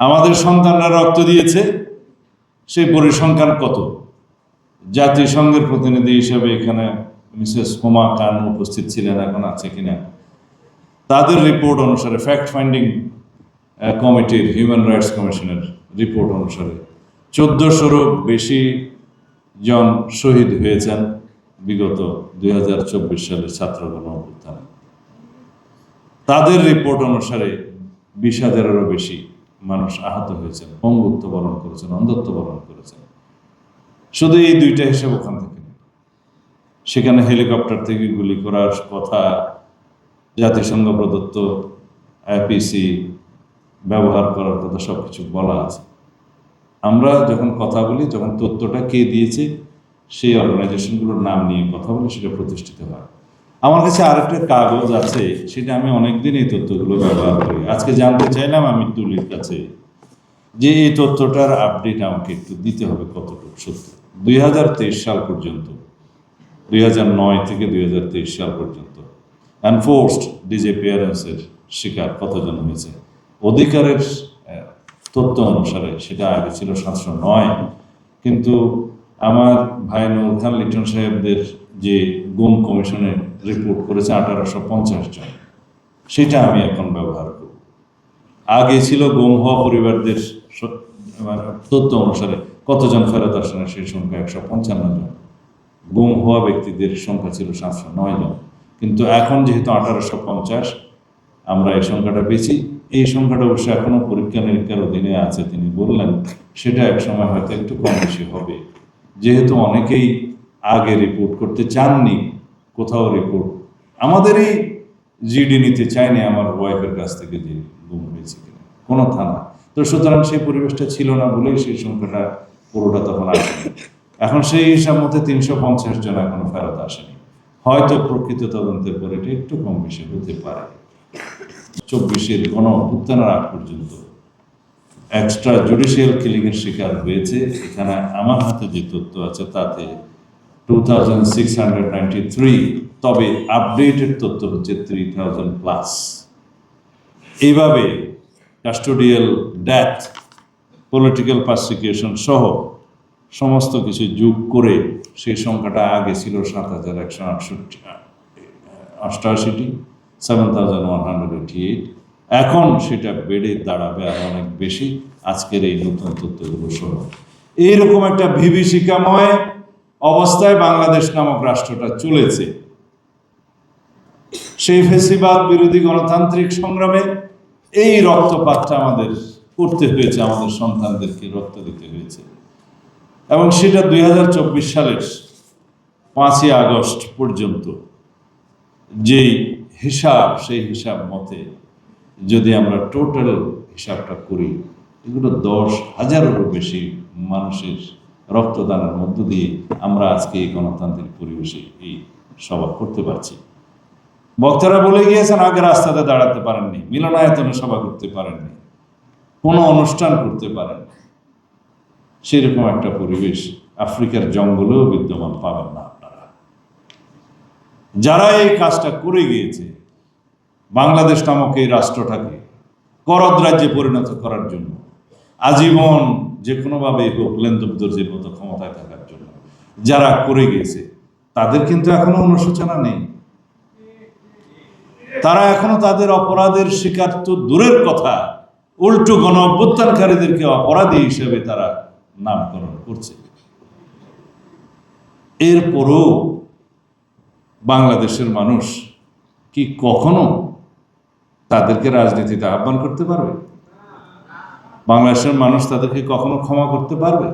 আমাদের সন্তানরা রক্ত দিয়েছে, সেই পরিসংখ্যান কত? জাতিসংঘের প্রতিনিধি হিসেবে এখানে মিসেস হুমা খান উপস্থিত ছিলেন, এখন আছে কিনা? তাদের রিপোর্ট অনুসারে ফ্যাক্ট ফাইন্ডিং কমিটির হিউম্যান রাইটস কমিশনের রিপোর্ট অনুসারে, চোদ্দশোরও বেশি জন শহীদ হয়েছেন বিগত দু হাজার চব্বিশ সালের ছাত্র গণ তাদের রিপোর্ট অনুসারে বিশ হাজারেরও বেশি মানুষ আহত হয়েছেন, পঙ্গুত্ব বরণ করেছেন, অন্ধত্ব বরণ করেছেন। শুধু এই দুইটা হিসেব ওখান থেকে। সেখানে হেলিকপ্টার থেকে গুলি করার কথা জাতিসংঘ, প্রদত্ত আইপিসি ব্যবহার করার কথা সব কিছু বলা আছে। আমরা যখন কথা বলি, যখন তথ্যটা কে দিয়েছে, সেই অর্গানাইজেশনগুলোর নাম নিয়ে কথা বলে সেটা প্রতিষ্ঠিত হয়। আমার কাছে আরেকটা কাগজ আছে, সেটা আমি অনেকদিন এই তথ্যগুলো ব্যবহার করি। আজকে জানতে চাইলাম আমি তুলির কাছে যে এই তথ্যটার আপডেট আমাকে একটু দিতে হবে কতটুকু সত্য। দুই হাজার তেইশ সাল পর্যন্ত, দুই হাজার নয় থেকে দুই হাজার তেইশ সাল পর্যন্ত অ্যানফোর্সড ডিজেপিয়ারেন্সের শিকার কতজন হয়েছে? অধিকারের তথ্য অনুসারে সেটা আগে ছিল সাতশো নয়, কিন্তু আমার ভাই নুর খান, লিটন সাহেবদের যে গুম কমিশনের রিপোর্ট করেছে আঠারোশো পঞ্চাশ জন। সেটা আমি এখন ব্যবহার করব। আগে ছিল গুম হওয়া পরিবারদের মানে তথ্য অনুসারে কতজন ফেরত আসে না সেই সংখ্যা একশো পঞ্চান্ন জন। গুম হওয়া ব্যক্তিদের সংখ্যা ছিল সাতশো নয় জন। কিন্তু এখন যেহেতু আঠারোশো পঞ্চাশ, আমরা এই সংখ্যাটা বেশি এই সংখ্যাটা অবশ্য এখনও পরীক্ষা নিরীক্ষার অধীনে আছে, তিনি বললেন, সেটা এক সময় হয়তো একটু কম বেশি হবে। যেহেতু অনেকেই আগে রিপোর্ট করতে চাননি, কোথাও রিপোর্ট আমাদের এই জিডি নিতে চায়নি, আমার ওয়াইফের কাছ থেকে যে গুম হয়েছে কিনা। কোনো থানা। তো সুতরাং সেই পরিবেশটা ছিল না বলেই সেই সংখ্যাটা পুরোটা তখন আসেনি। এখন সেই হিসাব মতে তিনশো পঞ্চাশ জন এখনও ফেরত আসেনি। হয়তো প্রকৃত তদন্তের পরে এটা একটু কম বেশি হতে পারে। চব্বিশের গণ অভ্যুত্থানের আগ পর্যন্ত এক্সট্রা জুডিশিয়াল কিলিংয়ের শিকার হয়েছে। এখানে আমার হাতে যে তথ্য আছে, তাতে two thousand six hundred ninety three তবে আপডেটেড তথ্য হচ্ছে থ্রি থাউজেন্ড প্লাস এইভাবে কাস্টোডিয়াল ডেথ পলিটিক্যাল পারসিকিউশন সহ সমস্ত কিছু যোগ করে সেই সংখ্যাটা আগে ছিল সাত হাজার একশো আটষট্টি, অষ্টআশিটি seven thousand one hundred eighty eight এখন সেটা বেড়ে দাঁড়াবে আর অনেক বেশি। আজকের এই নতুন তথ্যগুলো সহ এইরকম একটা বিভীষিকাময় অবস্থায় বাংলাদেশ নামক রাষ্ট্রটা চলেছে। সেই ফেসিবাদ বিরোধী গণতান্ত্রিক সংগ্রামে এই রক্তপাতটা আমাদের করতে হয়েছে, আমাদের সন্তানদেরকে রক্ত দিতে হয়েছে। এবং সেটা দুই হাজার চব্বিশ সালের পাঁচই আগস্ট পর্যন্ত যেই হিসাব, সেই হিসাব মতে যদি আমরা টোটাল হিসাবটা করি, এগুলো দশ হাজারেরও বেশি মানুষের রক্তদানের মধ্য দিয়ে আমরা আজকে এই গণতান্ত্রিক পরিবেশে এই সভা করতে পারছি। বক্তারা বলে গিয়েছেন, আগে রাস্তাতে দাঁড়াতে পারেননি, মিলনায়তনে সভা করতে পারেননি, কোনো অনুষ্ঠান করতে পারেননি। সেরকম একটা পরিবেশ আফ্রিকার জঙ্গলেও বিদ্যমান পাবেন না আপনারা। যারা এই কাজটা করে গিয়েছে, বাংলাদেশ নামক এই রাষ্ট্রটাকে, করদ রাজ্যে পরিণত করার জন্য, আজীবন যে কোনোভাবেই হোক লেন্দুবদর্জির মতো ক্ষমতায় থাকার জন্য। যারা করে গিয়েছে, তাদের কিন্তু এখনও অনুশোচনা নেই। তারা এখনও তাদের অপরাধের শিকার তো দূরের কথা। উল্টো গণ অভ্যুত্থানকারীদেরকে অপরাধী হিসেবে তারা নামকরণ করছে। এরপরও বাংলাদেশের মানুষ কি কখনো তাদেরকে রাজনীতিতে আহ্বান করতে পারবে? বাংলাদেশের মানুষ তাদেরকে কখনো ক্ষমা করতে পারবে?